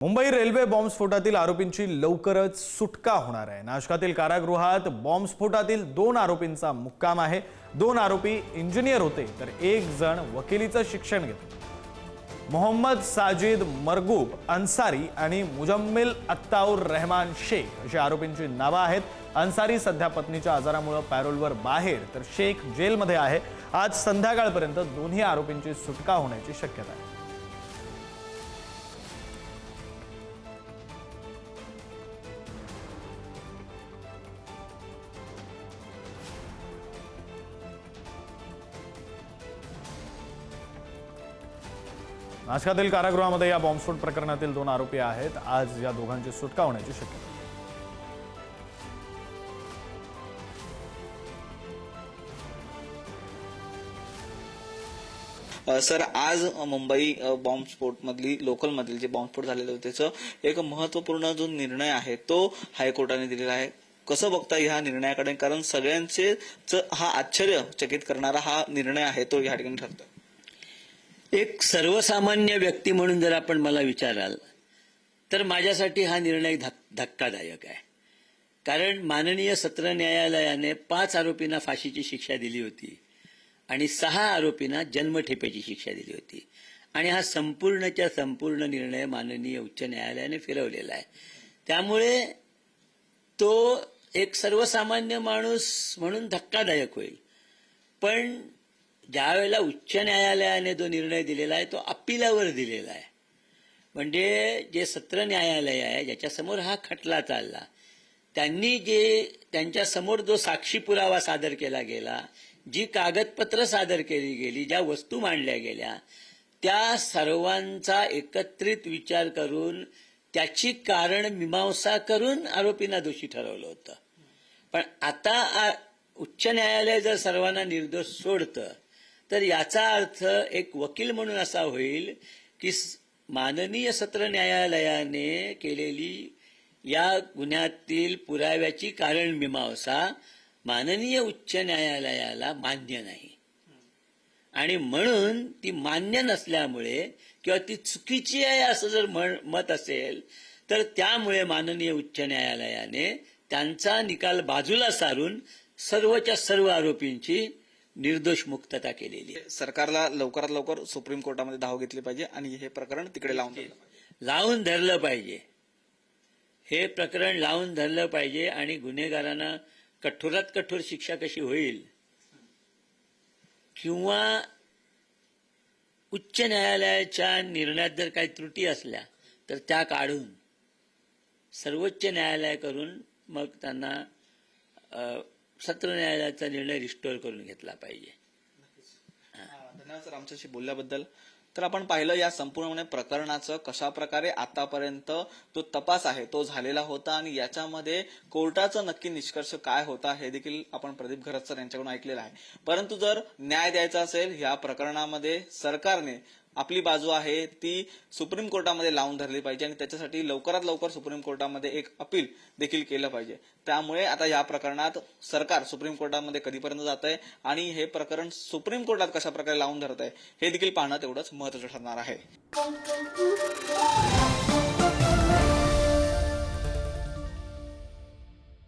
Mumbai railway बॉम्बस्फोटातील आरोपींची लवकरच सुटका होणार आहे. नाशकातील कारागृहात बॉम्बस्फोटातील दोन आरोपींचा मुक्काम आहे. दोन आरोपी इंजिनियर होते तर एक जण वकिलीचं शिक्षण घेतो मोहम्मद साजिद मरगूब अन्सारी आणि मुजम्मिल अत्ताऊर रहमान शेख अशी आरोपींची नावं आहेत. अन्सारी सध्या पत्नीच्या आजारामुळे पॅरोलवर बाहेर तर शेख जेलमध्ये आहे. आज संध्याकाळपर्यंत दोन्ही आरोपींची सुटका होण्याची शक्यता आहे. नाशकातील कारागृहामध्ये या बॉम्बस्फोट प्रकरणातील दोन आरोपी आहेत. आज या दोघांची सुटका होण्याची शक्यता. सर आज मुंबई बॉम्बस्फोटमधली लोकलमधील जे बॉम्बस्फोट झालेलं होते त्याचं एक महत्त्वपूर्ण जो निर्णय आहे तो हायकोर्टाने दिलेला आहे. कसं बघता ह्या निर्णयाकडे? कारण सगळ्यांचे हा हा आश्चर्यचकित करणारा हा निर्णय आहे तो या ठिकाणी ठरतो एक सर्वसामान्य व्यक्ती म्हणून जर आपण मला विचाराल तर माझ्यासाठी हा निर्णय धक- धक्कादायक आहे. कारण माननीय सत्र न्यायालयाने पाच आरोपींना फाशीची शिक्षा दिली होती आणि सहा आरोपींना जन्मठेपेची शिक्षा दिली होती. आणि हा संपूर्णच्या संपूर्ण निर्णय माननीय उच्च न्यायालयाने फिरवलेला आहे. त्यामुळे तो एक सर्वसामान्य माणूस म्हणून धक्कादायक होईल. पण ज्या वेळेला उच्च न्यायालयाने जो निर्णय दिलेला आहे तो अपिलावर दिलेला आहे. म्हणजे जे सत्र न्यायालय आहे ज्याच्यासमोर हा खटला चालला त्यांनी जे त्यांच्यासमोर जो साक्षी पुरावा सादर केला गेला जी कागदपत्र सादर केली गेली ज्या वस्तू मांडल्या गेल्या त्या सर्वांचा एकत्रित विचार करून त्याची कारण मीमांसा करून आरोपींना दोषी ठरवलं होतं. पण आता उच्च न्यायालय जर सर्वांना निर्दोष सोडतं तर याचा अर्थ एक वकील म्हणून असा होईल की माननीय सत्र न्यायालयाने केलेली या गुन्ह्यातील पुराव्याची कारण मीमांसा माननीय उच्च न्यायालयाला मान्य नाही. आणि म्हणून ती मान्य नसल्यामुळे किंवा ती चुकीची आहे असं जर म्हण- मत असेल तर त्यामुळे माननीय उच्च न्यायालयाने त्यांचा निकाल बाजूला सारून सर्वच्या सर्व आरोपींची निर्दोष मुक्तता केलेली आहे. सरकारला लवकरात लवकर सुप्रीम कोर्टामध्ये धाव घेतली पाहिजे आणि हे प्रकरण तिकडे लावून. लावून धरलं पाहिजे. हे प्रकरण लावून धरलं पाहिजे आणि गुन्हेगारांना कठोरात कठोर शिक्षा कशी होईल किंवा उच्च न्यायालयाच्या निर्णयात जर काही त्रुटी असल्या तर त्या काढून सर्वोच्च न्यायालय करून मग त्यांना सत्र न्यायालयाचा निर्णय रिस्टोर करून घेतला पाहिजे. धन्यवाद सर आमच्याशी बोलल्याबद्दल. तर आपण पाहिलं या संपूर्ण प्रकरणाचं कशा प्रकारे आतापर्यंत जो तपास आहे तो झालेला होता आणि याच्यामध्ये कोर्टाचा नक्की निष्कर्ष काय होता हे देखील आपण प्रदीप घरत सर यांच्याकडून ऐकलेलं आहे. परंतु जर न्याय द्यायचा असेल या प्रकरणामध्ये सरकारने आपली बाजू आहे ती सुप्रीम कोर्टामध्ये लावून धरली पाहिजे आणि त्याच्यासाठी लवकरात लवकर सुप्रीम कोर्टामध्ये एक अपील देखील केलं पाहिजे. त्यामुळे आता या प्रकरणात सरकार सुप्रीम कोर्टामध्ये कधीपर्यंत जात आहे आणि हे प्रकरण सुप्रीम कोर्टात कशा प्रकारे लावून धरत आहे हे देखील पाहणं तेवढंच महत्वाचं ठरणार आहे.